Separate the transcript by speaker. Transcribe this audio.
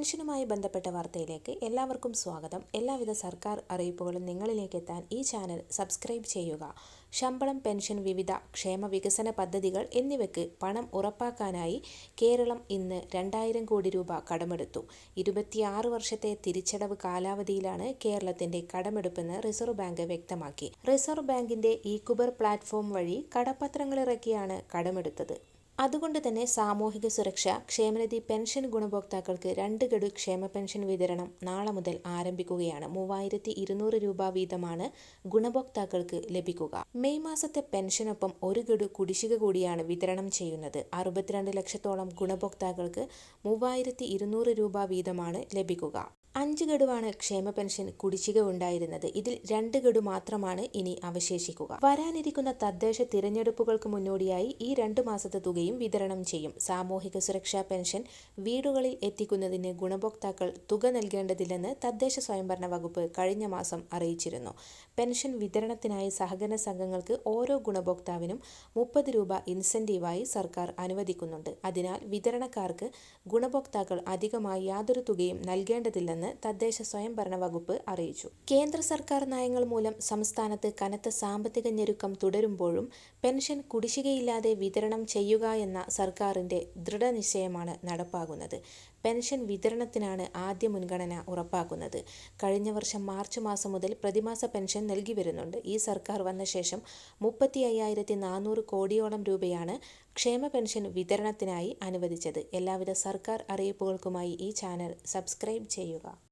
Speaker 1: പെൻഷനുമായി ബന്ധപ്പെട്ട വാർത്തയിലേക്ക് എല്ലാവർക്കും സ്വാഗതം. എല്ലാവിധ സർക്കാർ അറിയിപ്പുകളും നിങ്ങളിലേക്ക് എത്താൻ ഈ ചാനൽ സബ്സ്ക്രൈബ് ചെയ്യുക. ശമ്പളം പെൻഷൻ വിവിധ ക്ഷേമ വികസന പദ്ധതികൾ എന്നിവയ്ക്ക് പണം ഉറപ്പാക്കാനായി കേരളം ഇന്ന് രണ്ടായിരം കോടി രൂപ കടമെടുത്തു. ഇരുപത്തിയാറ് വർഷത്തെ തിരിച്ചടവ് കാലാവധിയിലാണ് കേരളത്തിന്റെ കടമെടുപ്പെന്ന് റിസർവ് ബാങ്ക് വ്യക്തമാക്കി. റിസർവ് ബാങ്കിന്റെ ഈ കുബർ പ്ലാറ്റ്ഫോം വഴി കടപ്പത്രങ്ങളിറക്കിയാണ് കടമെടുത്തത്. അതുകൊണ്ട് തന്നെ സാമൂഹിക സുരക്ഷ ക്ഷേമനിധി പെൻഷൻ ഗുണഭോക്താക്കൾക്ക് രണ്ട് ഗഡു ക്ഷേമ പെൻഷൻ വിതരണം നാളെ മുതൽ ആരംഭിക്കുകയാണ്. മൂവായിരത്തി ഇരുന്നൂറ് രൂപ വീതമാണ് ഗുണഭോക്താക്കൾക്ക് ലഭിക്കുക. മെയ് മാസത്തെ പെൻഷനൊപ്പം ഒരു ഗഡു കുടിശ്ശിക കൂടിയാണ് വിതരണം ചെയ്യുന്നത്. അറുപത്തിരണ്ട് ലക്ഷത്തോളം ഗുണഭോക്താക്കൾക്ക് മൂവായിരത്തി ഇരുന്നൂറ് രൂപ വീതമാണ് ലഭിക്കുക. അഞ്ച് ഗഡുവാണ് ക്ഷേമ പെൻഷൻ കുടിശ്ശിക ഉണ്ടായിരുന്നത്. ഇതിൽ രണ്ട് ഗഡു മാത്രമാണ് ഇനി അവശേഷിക്കുക. വരാനിരിക്കുന്ന തദ്ദേശ തിരഞ്ഞെടുപ്പുകൾക്ക് മുന്നോടിയായി ഈ രണ്ട് മാസത്തെ തുകയും വിതരണം ചെയ്യും. സാമൂഹിക സുരക്ഷാ പെൻഷൻ വീടുകളിൽ എത്തിക്കുന്നതിന് ഗുണഭോക്താക്കൾ തുക നൽകേണ്ടതില്ലെന്ന് തദ്ദേശ സ്വയംഭരണ വകുപ്പ് കഴിഞ്ഞ മാസം അറിയിച്ചിരുന്നു. പെൻഷൻ വിതരണത്തിനായി സഹകരണ സംഘങ്ങൾക്ക് ഓരോ ഗുണഭോക്താവിനും മുപ്പത് രൂപ ഇൻസെന്റീവായി സർക്കാർ അനുവദിക്കുന്നുണ്ട്. അതിനാൽ വിതരണക്കാർക്ക് ഗുണഭോക്താക്കൾ അധികമായി യാതൊരു തുകയും നൽകേണ്ടതില്ലെന്ന് തദ്ദേശ സ്വയംഭരണ വകുപ്പ് അറിയിച്ചു. കേന്ദ്ര സർക്കാർ നയങ്ങൾ മൂലം സംസ്ഥാനത്ത് കനത്ത സാമ്പത്തിക ഞെരുക്കം തുടരുമ്പോഴും പെൻഷൻ കുടിശ്ശികയില്ലാതെ വിതരണം ചെയ്യുക എന്ന സർക്കാരിന്റെ ദൃഢനിശ്ചയമാണ് നടപ്പാകുന്നത് പെൻഷൻ വിതരണത്തിനാണ് ആദ്യ മുൻഗണന ഉറപ്പാക്കുന്നത്. കഴിഞ്ഞ വർഷം മാർച്ച് മാസം മുതൽ പ്രതിമാസ പെൻഷൻ നൽകി വരുന്നുണ്ട്. ഈ സർക്കാർ വന്ന ശേഷം മുപ്പത്തി അയ്യായിരത്തി നാനൂറ് കോടിയോളം രൂപയാണ് ക്ഷേമ പെൻഷൻ വിതരണത്തിനായി അനുവദിച്ചത് എല്ലാവിധ സർക്കാർ അറിയിപ്പുകൾക്കുമായി ഈ ചാനൽ സബ്സ്ക്രൈബ് ചെയ്യുക